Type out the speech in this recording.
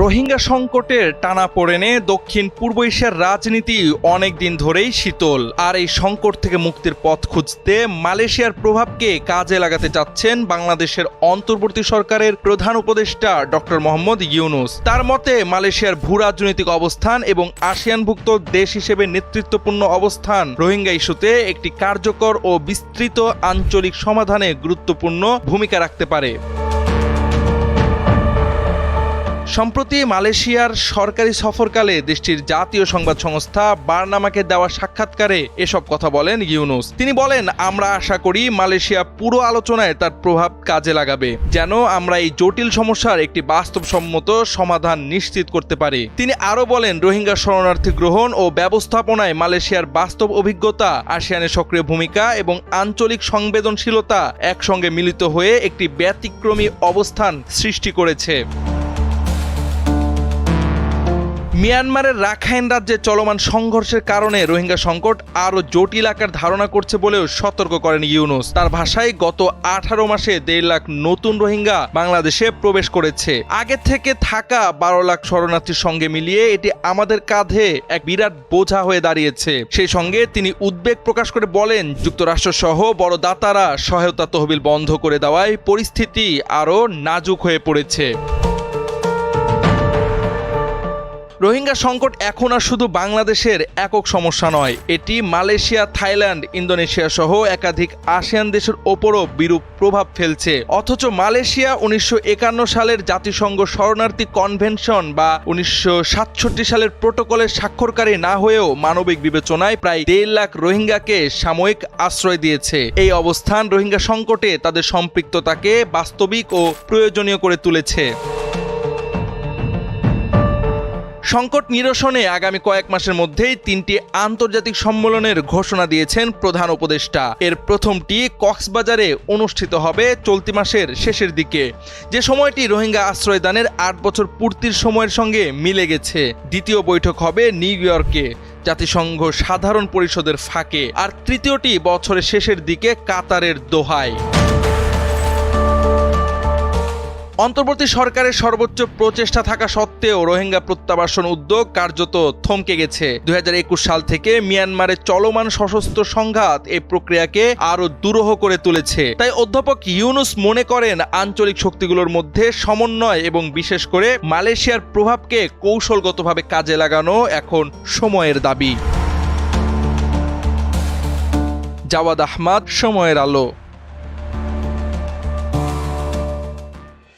রোহিঙ্গা সংকটের টানা পড়েনে দক্ষিণ পূর্ব এশিয়ার রাজনীতি অনেক দিন ধরেই শীতল। আর এই সংকট থেকে মুক্তির পথ খুঁজতে মালয়েশিয়ার প্রভাবকে কাজে লাগাতে চাচ্ছেন বাংলাদেশের অন্তর্বর্তী সরকারের প্রধান উপদেষ্টা ডক্টর মোহাম্মদ ইউনুস। তার মতে, মালয়েশিয়ার ভূ রাজনৈতিক অবস্থান এবং আসিয়ানভুক্ত দেশ হিসেবে নেতৃত্বপূর্ণ অবস্থান রোহিঙ্গা ইস্যুতে একটি কার্যকর ও বিস্তৃত আঞ্চলিক সমাধানে গুরুত্বপূর্ণ ভূমিকা রাখতে পারে। সম্প্রতি মালয়েশিয়ার সরকারি সফরকালে দেশটির জাতীয় সংবাদ সংস্থা বারনামাকে দেওয়া সাক্ষাৎকারে এসব কথা বলেন ইউনুস। তিনি বলেন, আমরা আশা করি মালয়েশিয়া পুরো আলোচনায় তার প্রভাব কাজে লাগাবে, যেন আমরা এই জটিল সমস্যার একটি বাস্তবসম্মত সমাধান নিশ্চিত করতে পারি। তিনি আরও বলেন, রোহিঙ্গা শরণার্থী গ্রহণ ও ব্যবস্থাপনায় মালয়েশিয়ার বাস্তব অভিজ্ঞতা, আসিয়ানের সক্রিয় ভূমিকা এবং আঞ্চলিক সংবেদনশীলতা একসঙ্গে মিলিত হয়ে একটি ব্যতিক্রমী অবস্থান সৃষ্টি করেছে। মিয়ানমারের রাখাইন রাজ্যে চলমান সংঘর্ষের কারণে রোহিঙ্গা সংকট আরও জটিল আকার ধারণা করছে বলেও সতর্ক করেন ইউনুস। তার ভাষায় গত আঠারো মাসে দেড় লাখ নতুন রোহিঙ্গা বাংলাদেশে প্রবেশ করেছে। আগে থেকে থাকা বারো লাখ শরণার্থীর সঙ্গে মিলিয়ে এটি আমাদের কাঁধে এক বিরাট বোঝা হয়ে দাঁড়িয়েছে। সেই সঙ্গে তিনি উদ্বেগ প্রকাশ করে বলেন যুক্তরাষ্ট্র সহ বড় দাতারা সহায়তা তহবিল বন্ধ করে দেওয়ায় পরিস্থিতি আরও নাজুক হয়ে পড়েছে। রোহিঙ্গা সংকট এখন আর শুধু বাংলাদেশের একক সমস্যা নয়। এটি মালয়েশিয়া, থাইল্যান্ড, ইন্দোনেশিয়া সহ একাধিক আসিয়ান দেশের ওপরও বিরূপ প্রভাব ফেলছে। অথচ মালয়েশিয়া উনিশশো একান্ন সালের জাতিসংঘ শরণার্থী কনভেনশন বা উনিশশো সাতষট্টি সালের প্রোটোকলের স্বাক্ষরকারী না হয়েও মানবিক বিবেচনায় প্রায় দেড় লাখ রোহিঙ্গাকে সাময়িক আশ্রয় দিয়েছে। এই অবস্থান রোহিঙ্গা সংকটে তাদের সম্পৃক্ততাকে বাস্তবিক ও প্রয়োজনীয় করে তুলেছে। সংকট নিরসনে আগামী কয়েক মাসের মধ্যেই তিনটি আন্তর্জাতিক সম্মেলনের ঘোষণা দিয়েছেন প্রধান উপদেষ্টা। এর প্রথমটি কক্সবাজারে অনুষ্ঠিত হবে চলতি মাসের শেষের দিকে। যে সময়টি রোহিঙ্গা আশ্রয়দানের আট বছর পূর্তির সময়ের সঙ্গে মিলে গেছে। দ্বিতীয় বৈঠক হবে নিউ ইয়র্কে। জাতিসংঘ সাধারণ পরিষদের ফাঁকে। আর তৃতীয়টি বছরের শেষের দিকে কাতারের দোহায়। অন্তর্বর্তী সরকারের সর্বোচ্চ প্রচেষ্টা থাকা সত্ত্বেও রোহিঙ্গা প্রত্যাবাসন উদ্যোগ কার্যত থমকে গেছে। দু হাজার একুশ সাল থেকে মিয়ানমারে চলমান সশস্ত্র সংঘাত এই প্রক্রিয়াকে আরও দুরূহ করে তুলেছে। তাই অধ্যাপক ইউনুস মনে করেন আঞ্চলিক শক্তিগুলোর মধ্যে সমন্বয় এবং বিশেষ করে মালয়েশিয়ার প্রভাবকে কৌশলগতভাবে কাজে লাগানো এখন সময়ের দাবি। জাওয়াদ আহমাদ, সময়ের আলো।